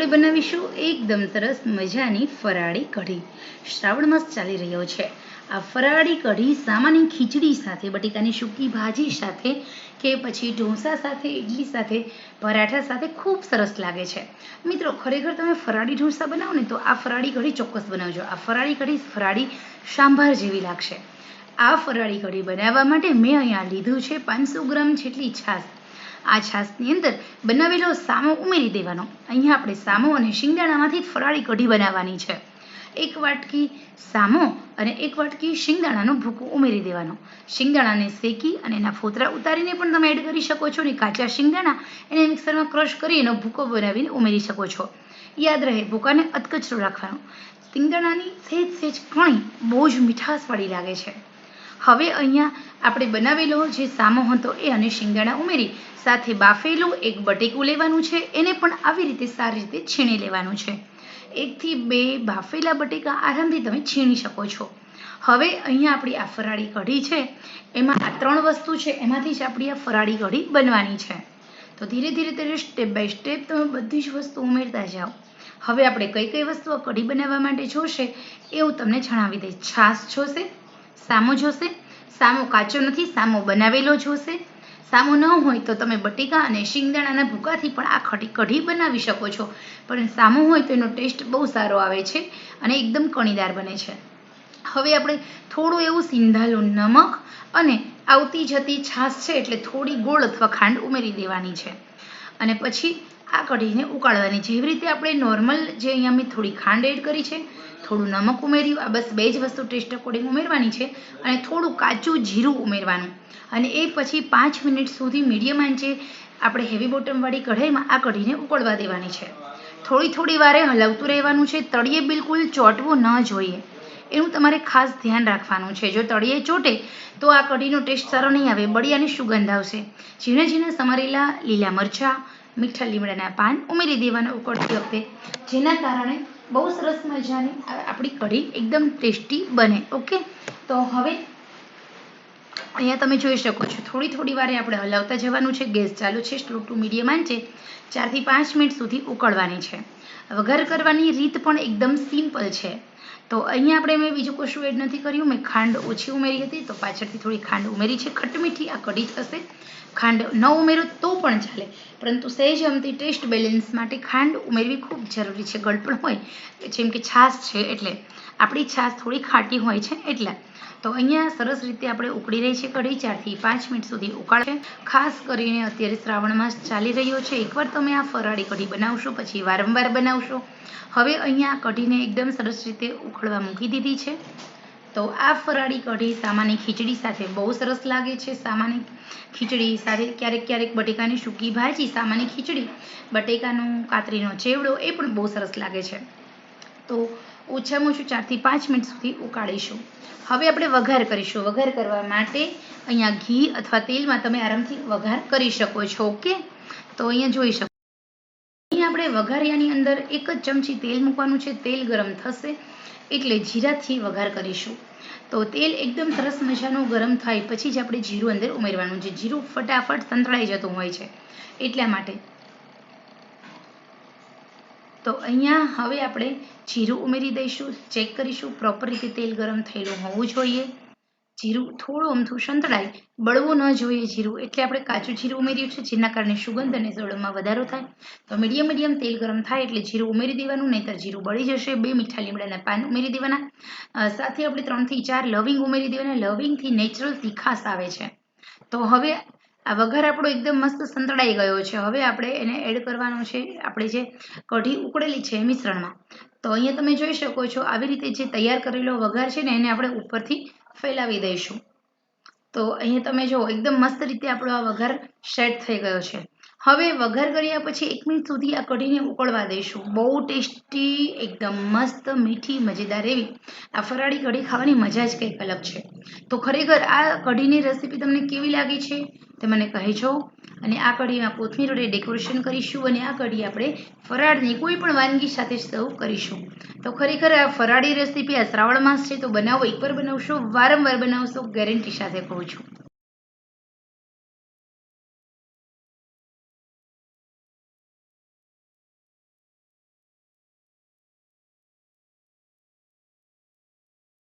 આપણે બનાવીશું એકદમ સરસ મજાની ફરાળી કઢી. શ્રાવણ માસ ચાલી રહ્યો છે. આ ફરાળી કઢી સામાન્ય ખીચડી સાથે, બટેકાની સૂકી ભાજી સાથે કે પછી ઢોસા સાથે ઇડલી સાથે, પરાઠા સાથે ખૂબ સરસ લાગે છે. મિત્રો, ખરેખર તમે ફરાળી ઢોસા બનાવો ને તો આ ફરાળી કઢી ચોક્કસ બનાવજો. આ ફરાળી કઢી ફરાળી સાંભાર જેવી લાગશે. આ ફરાળી કઢી બનાવવા માટે મેં અહીંયા લીધું છે પાંચસો ગ્રામ જેટલી છાશ. આ છાશની અંદર બનાવેલો સામો ઉમેરી દેવાનો. અહીંયા આપણે સામો અને શિંગદાણામાંથી ફરાળી કઢી બનાવવાની છે. એક વાટકી સામો અને એક વાટકી શિંગદાણાનો ભૂકો ઉમેરી દેવાનો. શિંગદાણાને શેકી અને એના ફોતરા ઉતારીને પણ તમે એડ કરી શકો છો અને કાચા શિંગદાણા એને મિક્સરમાં ક્રશ કરી એનો ભૂકો બનાવીને ઉમેરી શકો છો. યાદ રહે, ભૂકાને અધકચરો રાખવાનો. શિંગદાણાની સહેજ સહેજ કણી બહુ જ મીઠાશવાળી લાગે છે. હવે અહીંયા આપણે બનાવેલો જે સામો હતો એ અને શિંગદાણા ઉમેરી સાથે બાફેલું એક બટેકું લેવાનું છે. એને પણ આવી રીતે સારી રીતે છીણી લેવાનું છે. એકથી બે બાફેલા બટેકા આરામથી તમે છીણી શકો છો. હવે અહીંયા આપણી આ ફરાળી કઢી છે. એમાં આ ત્રણ વસ્તુ છે. એમાંથી જ આપણી આ ફરાળી કઢી બનવાની છે. તો ધીરે ધીરે ધીરે સ્ટેપ બાય સ્ટેપ તમે બધી જ વસ્તુ ઉમેરતા જાઓ. હવે આપણે કઈ કઈ વસ્તુઓ કઢી બનાવવા માટે જોશે એ હું તમને જણાવી દઈશ. છાશ જોશે, સામો જોશે, સામો કાચો નથી, સામો બનાવેલો જોશે સામો ન હોય તો તમે બટેકા અને શિંગદાણાના ભૂકાથી પણ આ ખટી કઢી બનાવી શકો છો. પણ સામો હોય તો એનો ટેસ્ટ બહુ સારો આવે છે અને એકદમ કણીદાર બને છે. હવે આપણે થોડું એવું સિંધાલું નમક અને આવતી જતી છાશ છે એટલે થોડી ગોળ અથવા ખાંડ ઉમેરી દેવાની છે. અને પછી આ કઢીને ઉકાળવાની જેવી રીતે આપણે નોર્મલ જે અહીંયા મેં થોડી ખાંડ એડ કરી છે, થોડું નમક ઉમેર્યું, આ બસ બે જ વસ્તુ ટેસ્ટ અકોર્ડિંગ ઉમેરવાની છે, અને થોડું કાચું જીરું ઉમેરવાનું. અને એ પછી પાંચ મિનિટ સુધી મીડિયમ આંચે આપણે હેવી બોટમવાળી કઢાઈમાં આ કઢીને ઉકળવા દેવાની છે. થોડી થોડી વારે હલાવતું રહેવાનું છે, તળિયે બિલકુલ ચોંટવું ન જોઈએ. એનું તમારે ખાસ ધ્યાન રાખવાનું છે. જો તળિયે ચોટે, તો આ કઢીનો ટેસ્ટ સારો નહીં આવે બળિયાની સુગંધ આવશે. ઝીણા ઝીણા સમારેલા લીલા મરચાં મીઠા લીમડાના પાન ઉમેરી દેવાના ઉકળતી વખતે, જેના કારણે બહુ સરસ મજાની આપણી કઢી એકદમ ટેસ્ટી બને, ઓકે? તો હવે અહીંયા તમે જોઈ શકો છો, થોડી થોડી વારે આપણે હલાવતા જવાનું છે, ગેસ ચાલુ છે, સ્લો ટુ મીડિયમ આંચે ચારથી પાંચ મિનિટ સુધી ઉકળવાની છે. વઘાર કરવાની રીત પણ એકદમ સિમ્પલ છે. તો અહીંયા આપણે મેં બીજું કશું એડ નથી કર્યું. મેં ખાંડ ઓછી ઉમેરી હતી, તો પાછળથી થોડી ખાંડ ઉમેરી છે. ખટમીઠી આ કઢી થશે ખાંડ ન ઉમેરો તો પણ ચાલે. પરંતુ સહેજ અમતી ટેસ્ટ બેલેન્સ માટે ખાંડ ઉમેરવી ખૂબ જરૂરી છે. ગળપણ હોય, જેમ કે છાશ છે એટલે. આપણી છાશ થોડી ખાટી હોય છે એટલે. તો અહીંયા સરસ રીતે આપણે ઉકળી રહી છે કઢી. ચારથી પાંચ મિનિટ સુધી ઉકાળે ખાસ કરીને અત્યારે શ્રાવણ માસ ચાલી રહ્યો છે. એકવાર તમે આ ફરાળી કઢી બનાવશો, પછી વારંવાર બનાવશો. હવે અહીંયા કઢીને એકદમ સરસ રીતે ઉકળવા મૂકી દીધી છે. તો આ ફરાળી કઢી સામાન્ય ખીચડી સાથે બહુ સરસ લાગે છે. સામાન્ય ખીચડી સાથે ક્યારેક ક્યારેક બટેકાની સૂકી ભાજી, સામાન્ય ખીચડી, બટેકાનો કાતરીનો ચેવડો એ પણ બહુ સરસ લાગે છે. તો ઓછામાં ઓછું ચારથી પાંચ મિનિટ સુધી ઉકાળીશું. હવે આપણે વઘાર કરીશું. વઘાર કરવા માટે અહીંયા ઘી અથવા તેલમાં તમે આરામથી વઘાર કરી શકો છો, ઓકે? તો અહીંયા જોઈ શકો વઘારિયાની અંદર એક જ ચમચી તેલ મૂકવાનું છે. તેલ ગરમ થશે એટલે જીરાથી વઘાર કરીશું. તો તેલ એકદમ સરસ મજાનું ગરમ થાય પછી જ આપણે જીરું અંદર ઉમેરવાનું છે. જીરું ફટાફટ સંતળાઈ જતું હોય છે એટલા માટે. તો અહીંયા હવે આપણે જીરું ઉમેરી દઈશું. ચેક કરીશું. પ્રોપર રીતે તેલ ગરમ થયેલું હોવું જોઈએ. જીરું થોડું અમથું સંતળાય, બળવું ન જોઈએ જીરું. એટલે આપણે કાચું જીરું ઉમેર્યું છે, જેના કારણે સુગંધ અને ઝળમાં વધારો થાય. તો મીડિયમ મીડિયમ તેલ ગરમ થાય એટલે જીરું ઉમેરી દેવાનું, નહીંતર જીરું બળી જશે. બે મીઠા લીમડાના પાન ઉમેરી દેવાના. સાથે આપણે ત્રણથી ચાર લવિંગ ઉમેરી દેવાના. લવિંગથી નેચરલ તીખાસ આવે છે. તો હવે આ વઘાર આપણો એકદમ મસ્ત સંતળાઈ ગયો છે. હવે આપણે એને એડ કરવાનો છે, આપણે જે કઢી ઉકળેલી છે મિશ્રણમાં. તો અહીંયા તમે જોઈ શકો છો, આવી રીતે જે તૈયાર કરેલો વઘાર છે ને, એને આપણે ઉપરથી ફેલાવી દઈશું. તો અહીંયા તમે જુઓ, એકદમ મસ્ત રીતે આપણો આ વઘાર સેટ થઈ ગયો છે. હવે વઘાર કર્યા પછી એક મિનિટ સુધી આ કઢીને ઉકળવા દઈશું. બહુ ટેસ્ટી, એકદમ મસ્ત, મીઠી, મજેદાર એવી. આ ફરાળી કઢી ખાવાની મજા જ કંઈક અલગ છે. તો ખરેખર આ કઢીની રેસીપી તમને કેવી લાગી છે તે મને કહેજો અને આ કઢીમાં કોથમીર વડે ડેકોરેશન કરીશું અને આ કઢી આપણે ફરાળની કોઈ પણ વાનગી સાથે સર્વ કરીશું. તો ખરેખર આ ફરાળી રેસીપી આ શ્રાવણ માસ છે તો બનાવો, એકવાર બનાવશો, વારંવાર બનાવશો ગેરંટી સાથે કહું છું.